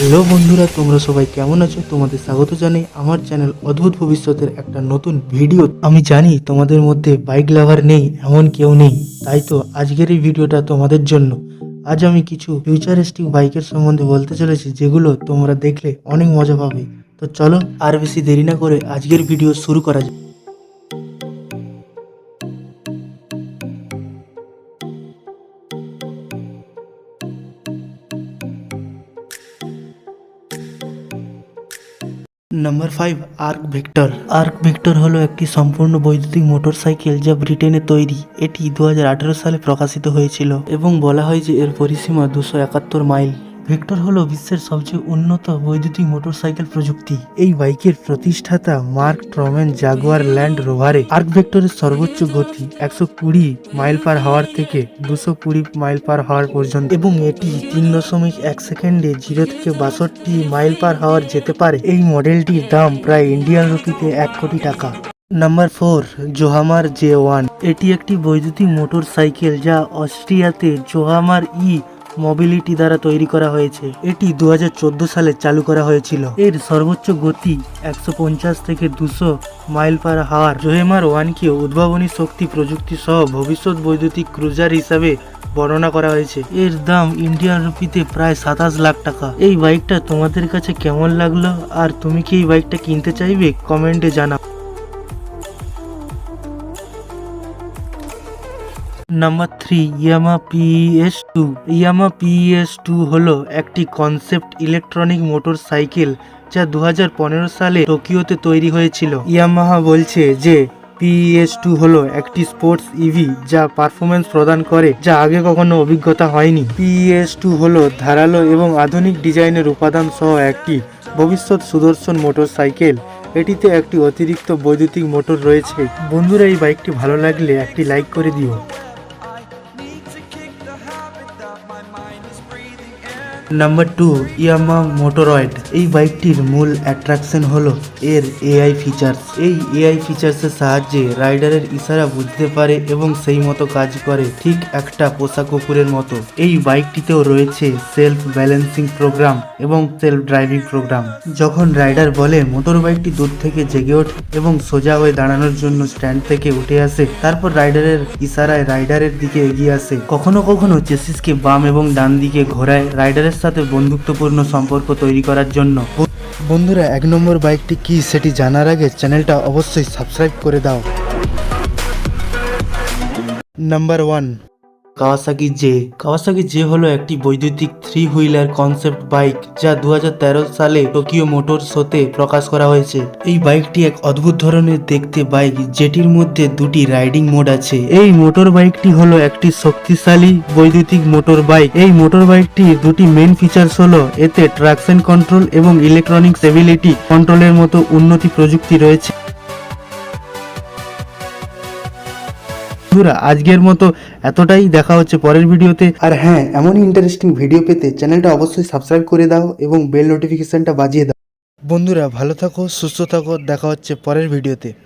Hello বন্ধুরা, তোমরা সবাই কেমন আছো? তোমাদের স্বাগত জানাই আমার চ্যানেল অদ্ভুত ভবিষ্যতের একটা নতুন ভিডিও। আমি জানি তোমাদের মধ্যে বাইক লাভার নেই, এমন কেউ নেই। তাই তো আজকের এই ভিডিওটা তোমাদের জন্য। আজ আমি কিছু ফিউচারিস্টিক বাইকের সম্বন্ধে বলতে চলেছি, যেগুলো তোমরা দেখলে অনেক মজা পাবে। তো চলো আর বেশি দেরি না করে আজকের ভিডিও শুরু করা যাক। Number five Arc Vector Arc Vector হলো একটি সম্পূর্ণ বৈদ্যুতিক মোটরসাইকেল যা ব্রিটেনে তৈরি। এটি দু হাজার আঠেরো সালে প্রকাশিত হয়েছিল এবং বলা হয় যে এর পরিসীমা দুশো একাত্তর মাইল। ভেক্টর হলো বিশ্বের সবচেয়ে উন্নত বৈদ্যুতিক মোটরসাইকেল প্রযুক্তি। এই বাইকের প্রতিষ্ঠাতা মার্ক ট্রমেন জাগুয়ার ল্যান্ড রোভারে আর্ক ভেক্টরের সর্বোচ্চ গতি একশো কুড়ি মাইল পার হাওয়ার থেকে দুশো কুড়ি মাইল পার হাওয়ার পর্যন্ত এবং এটি তিন দশমিক এক সেকেন্ডে জিরো থেকে বাষট্টি মাইল পার হাওয়ার যেতে পারে। এই মডেলটির দাম প্রায় ইন্ডিয়ান রুপিতে এক কোটি টাকা। Number four, Johammer J one. এটি একটি বৈদ্যুতিক মোটর সাইকেল যা অস্ট্রিয়াতে জোহামার ই মোবিলিটি দ্বারা তৈরি করা হয়েছে। এটি দু হাজার চোদ্দ সালে চালু করা হয়েছিল। এর সর্বোচ্চ গতি একশো পঞ্চাশ থেকে দুশো মাইল পার হাওয়ার। জোহেমার ওয়ানকে উদ্ভাবনী শক্তি প্রযুক্তি সহ ভবিষ্যৎ বৈদ্যুতিক ক্রুজার হিসাবে বর্ণনা করা হয়েছে। এর দাম ইন্ডিয়ান রুপিতে প্রায় সাতাশ লাখ টাকা। এই বাইকটা তোমাদের কাছে কেমন লাগল? আর তুমি কি এই বাইকটা কিনতে চাইবে? কমেন্টে জানাও। Number three Yamaha PS two Yamaha PS two হলো একটি কনসেপ্ট ইলেকট্রনিক মোটর সাইকেল যা দু হাজার পনেরো সালে টোকিওতে তৈরি হয়েছিল। ইয়ামাহা বলছে যে পিএস টু হলো একটি স্পোর্টস ইভি যা পারফরমেন্স প্রদান করে, যা আগে কখনো অভিজ্ঞতা হয়নি। পিএস টু হলো ধারালো এবং আধুনিক ডিজাইনের উপাদান সহ একটি ভবিষ্যৎ সুদর্শন মোটর সাইকেল এটিতে একটি অতিরিক্ত বৈদ্যুতিক মোটর রয়েছে। বন্ধুরা, এই বাইকটি ভালো লাগলে একটি লাইক করে দিও। নাম্বার টু ইয়ামা মোটরয়েড এই বাইকটির মূল অ্যাট্রাকশন হলো এর এআই ফিচার্স এই এআই ফিচার্সের সাহায্যে রাইডারের ইশারা বুঝতে পারে এবং সেই মতো কাজ করে ঠিক একটা পোষা কুকুরের মতো। এই বাইকটিতেও রয়েছে সেলফ ব্যালেন্সিং প্রোগ্রাম এবং সেলফ ড্রাইভিং প্রোগ্রাম যখন রাইডার বলে মোটর বাইকটি দূর থেকে জেগে ওঠে এবং সোজা হয়ে দাঁড়ানোর জন্য স্ট্যান্ড থেকে উঠে আসে, তারপর রাইডারের ইশারায় রাইডারের দিকে এগিয়ে আসে। কখনো কখনো চেসিসকে বাম এবং ডান দিকে ঘোরায় রাইডারের সাথে বন্ধুত্বপূর্ণ সম্পর্ক তৈরি করার জন্য। বন্ধুরা, এক নম্বর বাইকটি কি সেটি জানার আগে চ্যানেলটা অবশ্যই সাবস্ক্রাইব করে দাও। Number one. Kawasaki J Kawasaki J হলো একটি বৈদ্যুতিক থ্রি হুইলার কনসেপ্ট বাইক যা দুহাজার তেরো সালে টোকিও মোটর শোতে প্রকাশ করা হয়েছে। এই বাইকটি এক অদ্ভুত ধরনের দেখতে বাইক যেটির মধ্যে দুটি রাইডিং মোড আছে। এই মোটর বাইকটি হলো একটি শক্তিশালী বৈদ্যুতিক মোটর বাইক এই মোটর বাইকটির দুটি মেন ফিচার্স হলো এতে ট্রাকশন কন্ট্রোল এবং ইলেকট্রনিক স্টেবিলিটি কন্ট্রোলের মতো উন্নতি প্রযুক্তি রয়েছে। বন্ধুরা আজকের মতো এতটাই। দেখা হচ্ছে পরের ভিডিওতে। আর হ্যাঁ এমনই ইন্টারেস্টিং ভিডিও পেতে চ্যানেলটা অবশ্যই সাবস্ক্রাইব করে দাও এবং বেল নোটিফিকেশনটা বাজিয়ে দাও। বন্ধুরা ভালো থাকো সুস্থ থাকো। দেখা হচ্ছে পরের ভিডিওতে।